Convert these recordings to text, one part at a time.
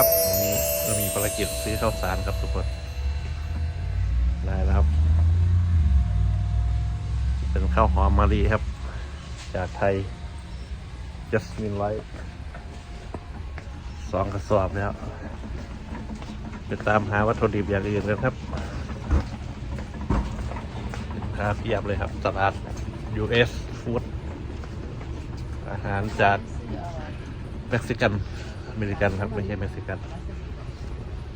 ครับวันนี้เรามีภารกิจซื้อข้าวสารครับทุกคนได้แล้วครับเป็นข้าวหอมมะลิครับ จากไทยจัสมินไลท์สองกระสอบแล้วไปตามหาวัตถุดิบอย่างอื่นกันครับสินค้าเพียบเลยครับตลาด US Food อาหารจากเม็กซิกัน เมริกันครับไม่ใช่เม็กซิกัน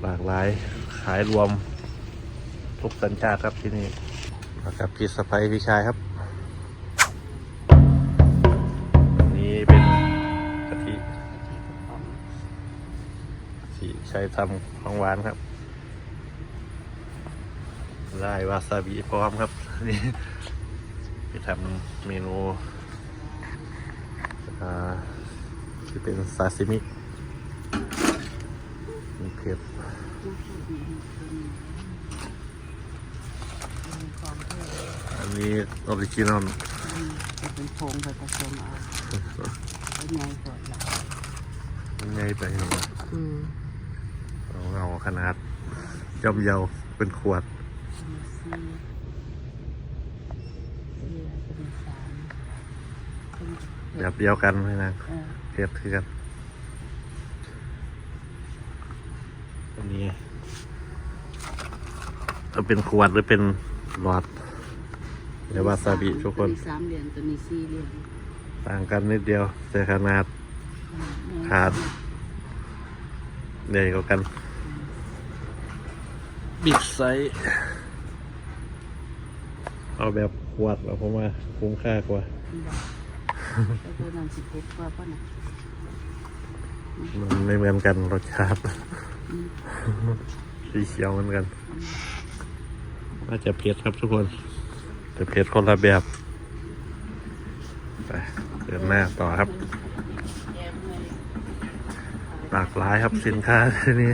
หลากหลายขายรวม ทุกสัญชาติครับที่นี่มากับพี่สะพ้พี่ชายครับนนี้เป็นกะทิที่ใช้ทำของหวานครับ ได้วาซาบิพร้อมครับนี่ไปทำเมนูอ่าที่เป็นซาซิมิ มีเผ็ดอันนี้ออริจินอลจะเป็นโพงไปผสมเอาเป็นไงก่อนล่ะมันใหญ่ไปหน่อยอืมเอาเอาขนาดย่อมเยาเป็นขวดสี่สี่จะเป็นสามเป็นแบบเดียวกันเลยนะเออเทียบคือกันอันนี้ จะเป็นขวดหรือเป็นหลอดเดี๋ยววาซาบิทุกคนตัวสามเหรียญตัวนี้สี่เหรียญต่างกันนิดเดียวแต่ขนาดอืมขาดใหญ่กว่ากัน บิ๊กไซส์เอาแบบขวดเอาเพราะว่าคุ้มค่ากว่าแล้วตัวนั้นสิบหกกว่าป่ะน่ะมันไม่เหมือนกันรสชาติสีเขียวเหมือนกัน น่าจะเผ็ดครับทุกคนแต่เผ็ดคนละแบบไปเดินหน้าต่อครับ หลากหลายครับสินค้าที่นี่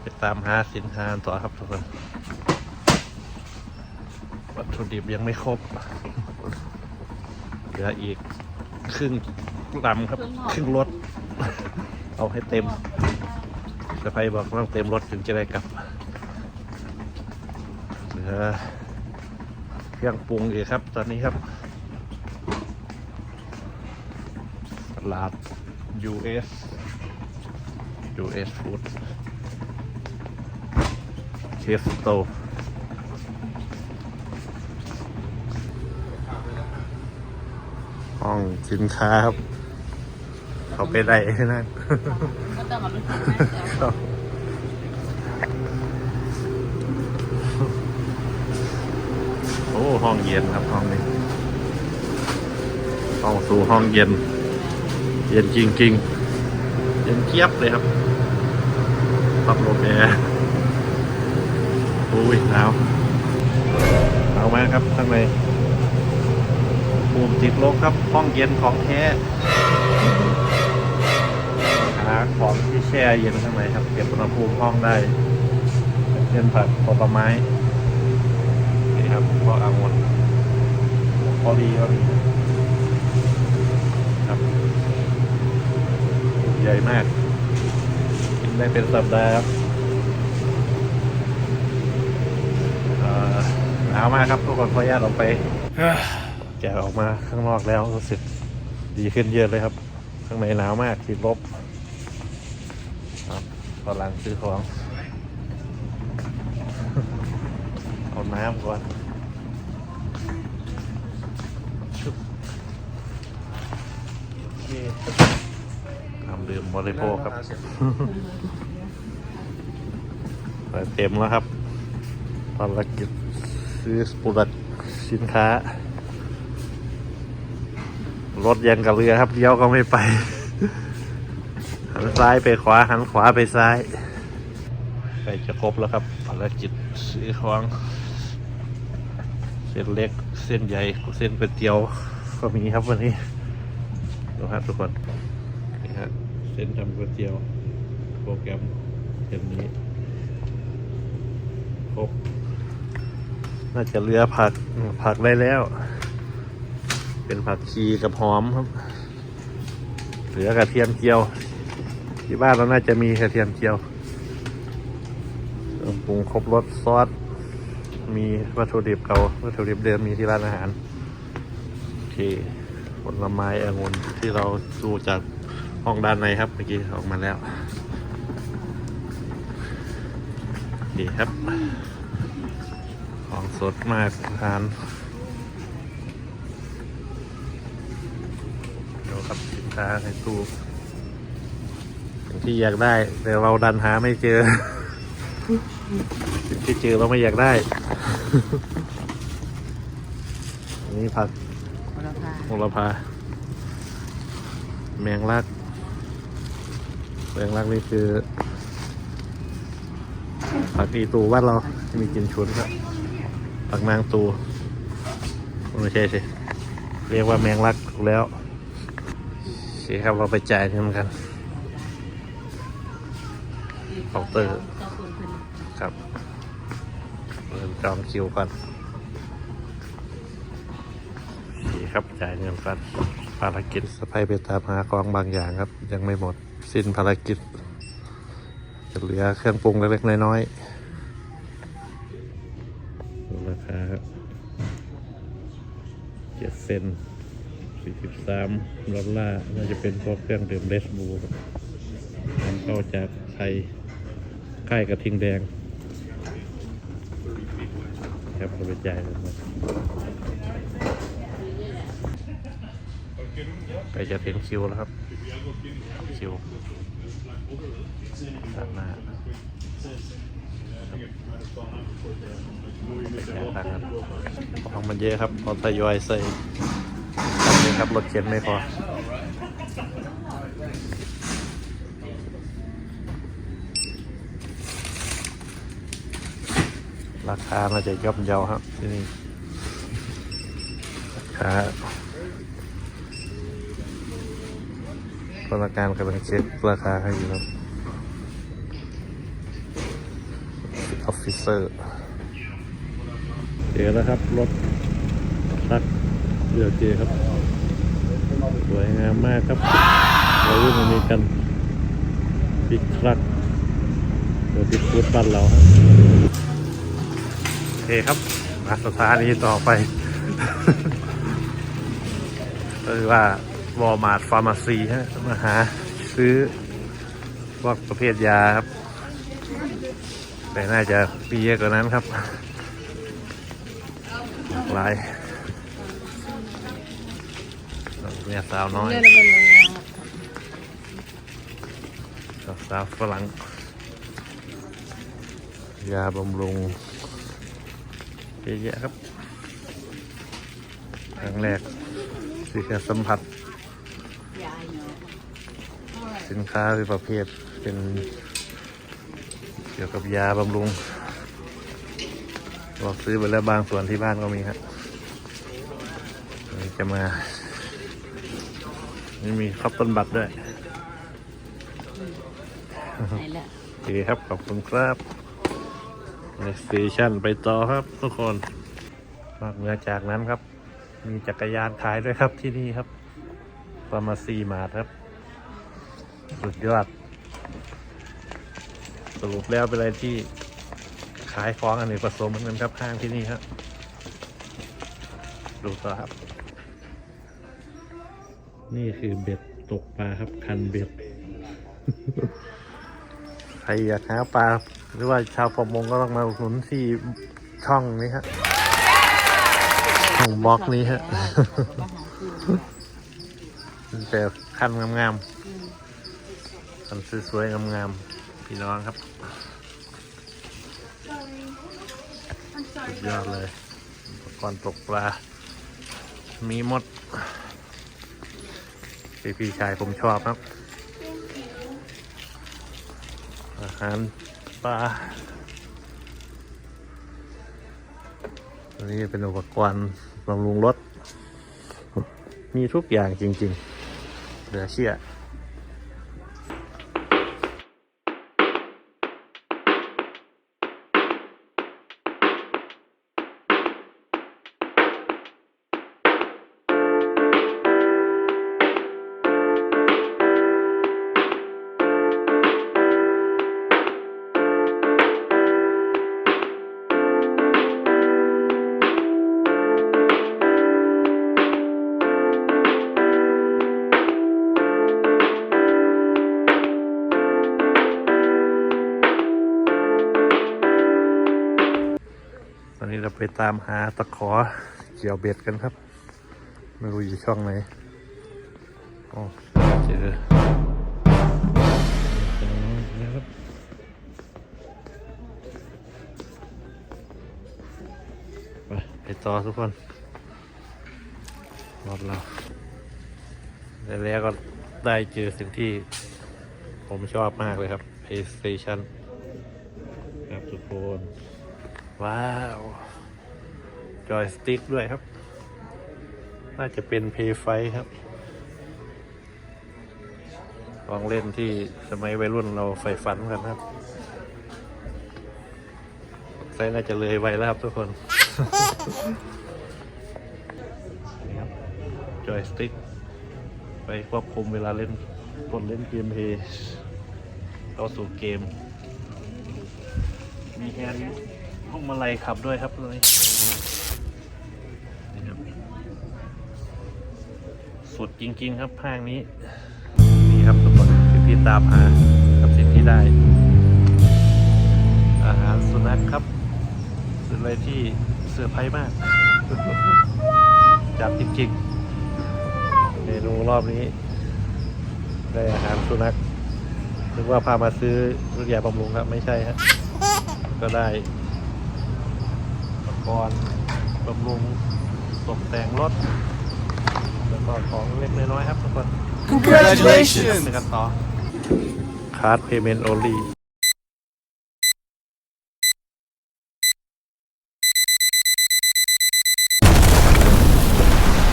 ไปตามหาสินค้าต่อครับทุกคนวัตถุดิบยังไม่ครบเหลืออีกครึ่งลำครับ ครึ่งรถ เอาให้เต็มสะพายบอกต้องเต็มรถถึงจะได้กลับเหลือเครื่องปรุงอีกครับ ตอนนี้ครับตลาด US US Food เทสโตห้องสินค้าครับ เขาไปได้นั่นก็ต้องเอาไปทำให้เจ้าโอ้ห้องเย็นครับห้องนี้ห้องสู่ห้องเย็น เย็นจริงๆ เย็นเจี๊ยบเลยครับปรับลมแอร์อุ้ยหนาวหนาวมากครับข้างในภูมิติดลบครับห้องเย็นของแท้ หาของที่แช่เย็นข้างในครับ เก็บอุณหภูมิห้องได้เช่นผักผลไม้นี่ครับพออางนพอดีก็มีครับใหญ่มาก กินได้เป็นสัปดาห์ครับเอ่อหนาวมากครับทุกคนขออนุญาตออกไปแกะออกมาข้างนอกแล้วรู้สึกดีขึ้นเยอะเลยครับ ข้างในหนาวมากติดลบครับ กำลังซื้อของเอาน้ำก่อนชุบโอเคน้ำดื่มบริโภคครับไปเต็มแล้วครับภารกิจซื้อโปรดักต์สินค้า รถยังกับเรือครับเลี้ยวก็ไม่ไป หันซ้ายไปขวาหันขวาไปซ้ายใกล้จะครบแล้วครับภารกิจซื้อของเส้นเล็กเส้นใหญ่เส้นเป็นเตียวก็มีครับวันนี้ดูครับทุกคนนี่ฮะเส้นทำก๋วยเตี๋ยว โปรแกรมเส้นนี้ครบน่าจะเรือผักผักได้แล้ว เป็นผักชีกับหอมครับ เหลือกระเทียมเจียว ที่บ้านเราน่าจะมีกระเทียมเจียวปรุงครบรสซอส มีวัตถุดิบเก่าวัตถุดิบเดิมมีที่ร้านอาหารโอเคผลไม้องุ่นที่เราดูจากห้องด้านในครับเมื่อกี้ออกมาแล้วดีครับ ของสดมากทานเดี๋ยวครับสินค้าในตู้ ที่อยากได้ แต่เราดันหาไม่เจอสิ่งที่เจอเราไม่อยากได้อันนี่ผักคนละพาโหระพาแมงลักแมงลักนี่คือผักอีตูบ้านเราที่มีกลินฉุนครับผักนางตูไม่ใช่สิเรียกว่าแมงลักถูกแล้วโอเคครับเราไปจ่ายเงินกัน เคาน์เตอร์ครับเริ่มจองคิวก่อนโอเคครับจ่ายเงินก่อนภารกิจสไปไปตามหาของบางอย่างครับ ยังไม่หมดสิ้นภารกิจจะเหลือเครื่องปรุงเล็กๆน้อยๆราคาครับเจ็ดเซนสี่สิบสามดอลลาร์น่าจะเป็นพวกเครื่องดื่มเรสบูนำเข้าจากไทย ค่ายกระทิงแดงครับเราไปจ่ายกันครับไปจะถึงคิวแล้วครับ คิวด้านหน้าแค่ต่างกันของมันเยอะครับพอทยอยใส่ทำเลยครับรถเข็นไม่พอ ราคาน่าจะย่อมเยาครับที่นี่ราคาพนักงานกำลังเช็คราคาให้อยู่ครับออฟฟิเซอร์เจอแล้วครับ รถทักเรือเจครับ สวยงามมากครับเรารุ่นอเมริกันบิ๊กทรัคเดี๋ยวบิ๊กฟูดบ้านเราครับ เคครับมาสถานีต่อไปก็คือว่าวอลมาร์ทฟาร์มาซีฮะมาหาซื้อพวกประเภทยาครับ แต่น่าจะปีเยอะกว่านั้นครับหลากหลายเนี่ยสาวน้อยสาวฝรั่งยาบำรุง เยอะแยะครับครั้งแรกที่จะสัมผัส สินค้าเป็นประเภทเป็นเกี่ยวกับยาบำรุงเราซื้อไปแล้วบางส่วนที่บ้านก็มีครับวันนี้จะมา นี่มีข้าวต้นบัตรด้วยไหนละโอเคครับ ขอบคุณครับ next station ไปต่อครับทุกคนนอกเหนือจากนั้นครับ มีจักรยานขายด้วยครับที่นี่ครับฟาร์มาซีมาครับ สุดยอด สรุปแล้วเป็นอะไรที่ขายของอันนี้ผสมเหมือนกันครับห้างที่นี่ครับ ดูต่อครับ นี่คือเบ็ดตกปลาครับ คันเบ็ด ใครอยากหาปลา หรือว่าชาวประมงก็ต้องมาอุดหนุนที่ช่องนี้ฮะช่องบล็อกนี้ฮะแต่คันงามๆคันสวยๆงามๆพี่น้องครับสุดยอดเลยอุปกรณ์ตกปลา มีหมดพี่พี่ชายผมชอบครับ อาหาร ปลาอันนี้เป็นอุปกรณ์บำรุงรถ มีทุกอย่างจริง ๆเหลือเชื่อ อนนี้เราไปตามหาตะขอเกี่ยวเบ็ดกันครับ ไม่รู้อยู่ช่องไหนโอ้เจอตรงนี้ครับไปไปต่อทุกคนรอบเราแล้วแล้วก็ได้เจอสิ่งที่ผมชอบมากเลยครับ PlayStation ครับทุกคน ว้าว จอยสติ๊กด้วยครับ น่าจะเป็นเพย์ไฟครับของเล่นที่สมัยวัยรุ่นเราใฝ่ฝันกันครับใส่น่าจะเลยไวแล้วครับทุกคนนี่ครับจอยสติ๊กไปควบคุมเวลาเล่นกดเล่นเกมเพย์เข้าสู่เกม มีแฮน ด์ห้องมาลัยขับด้วยครับตัวนี้สุดจริง ๆ ครับห้างนี้ นี่ครับทุกคนสิ่งที่ตามหากับสิ่งที่ได้ อาหารสุนัขครับเป็นอะไรที่เซอร์ไพรส์มาก จับจริงๆเมนูรอบนี้ ได้อาหารสุนัขนึกว่าพามาซื้อรถยาบำรุงครับ ไม่ใช่ฮะก็ได้ กรณ์บำรุงตกแต่งรถ แล้วก็ของเล็กน้อยๆครับทุกคน Congratulations ไปกันต่อ Card Payment Only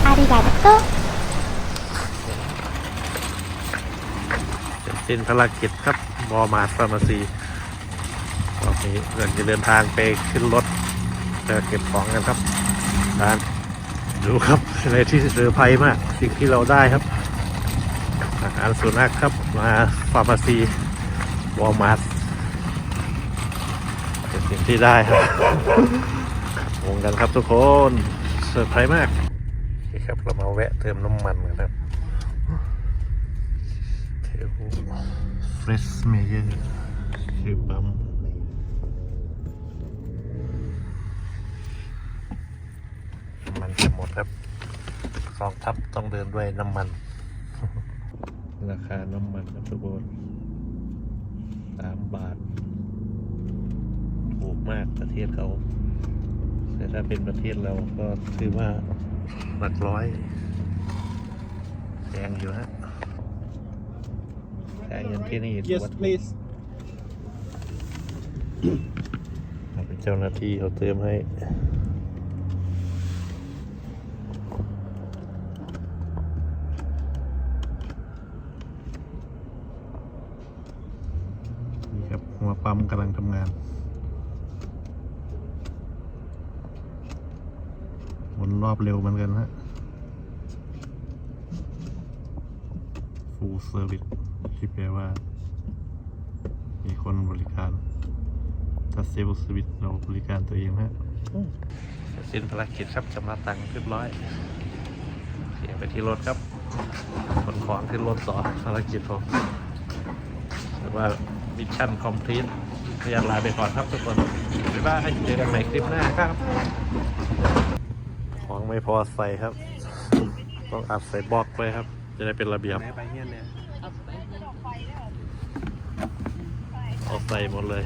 อาริกาโตเสร็จสิ้นภารกิจครับมอมาฟาร์มาซีตอนนี้เดินจะเดินทางไปขึ้นรถ เพื่อเก็บของกันครับร้านดูครับอะไรที่เซอร์ไพรส์มาก สิ่งที่เราได้ครับ อาหารสุนัขครับ มาฟาร์มาซีวอลมาร์ทเป็นสิ่งที่ได้ครับงงกันครับทุกคนเซอร์ไพรส์มากโอเคครับเรามาแวะเติมน้ำมันกันครับเทลเฟรชเมเยอร์คือปั๊มน้ำมันจะ หมดครับกองทัพต้องเดินด้วยน้ำมัน ราคาน้ำมันครับทุกคนสามบาทถูกมากประเทศเขาแต่ถ้าเป็นประเทศเราก็ถือว่าหลักร้อยแพงอยู่ฮะจ่ายเงินที่นี่ Yes, please. เป็นเจ้าหน้าที่เขาเติมให้ นี่ ครับหัวปั๊มกำลังทำงานหมุนรอบเร็วเหมือนกันฮะ full service ที่แปลว่า มีคนบริการ ถ้าเซลล์สวิตเราบริการตัวเองฮะสิ้นภารกิจครับชำระตังค์เรียบร้อยเสียไปที่รถครับขนของขึ้นรถต่อภารกิจผมแต่ว่า มิชชั่นคอมพลีทพยายามลาไปก่อนครับทุกคน บ๊ายบาย เจอกันใหม่คลิปหน้าครับ ของไม่พอใส่ครับ ต้องอัดใส่บล็อกไว้ครับ จะได้เป็นระเบียบ ไปเฮียนเนี่ยเอาใส่หมดเลย